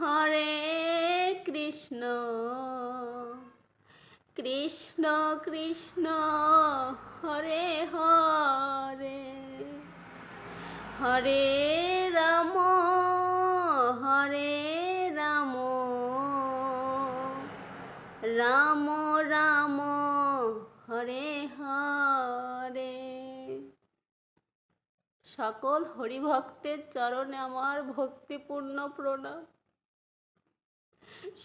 হরে কৃষ্ণ। কৃষ্ণ কৃষ্ণ, হরে হরে। হরে রাম হরে রাম। রাম রাম, হরে হরে। সকল হরিভক্তের চরণে আমার ভক্তিপূর্ণ প্রণাম।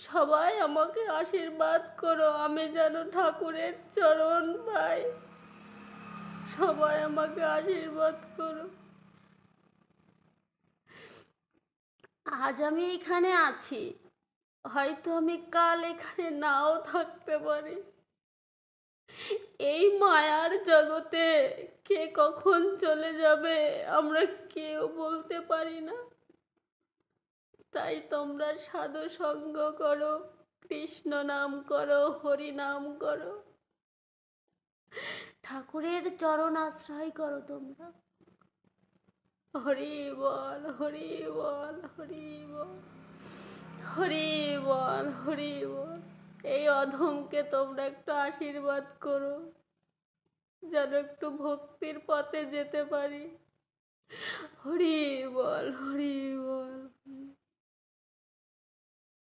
সবাই আমাকে আশীর্বাদ করো, আমি যেন ঠাকুরের চরণ পাই। সবাই আমাকে আশীর্বাদ করো। আজ আমি এখানে আছি। হয়তো আমি কাল এখানে নাও থাকতে পারি। এই মায়ার জগতে কে কখন চলে যাবে আমরা কেউ বলতে পারি না। তাই তোমরা সাধু সঙ্গ করো কৃষ্ণ নাম করো হরি নাম করো। ঠাকুরের চরণ আশ্রয় করো তোমরা। হরি বল হরি বল হরি বল হরি বল হরি বল। এই অধমকে তোমরা একটু আশীর্বাদ করো যেন একটু ভক্তির পথে যেতে পারি। হরি বল হরি বল।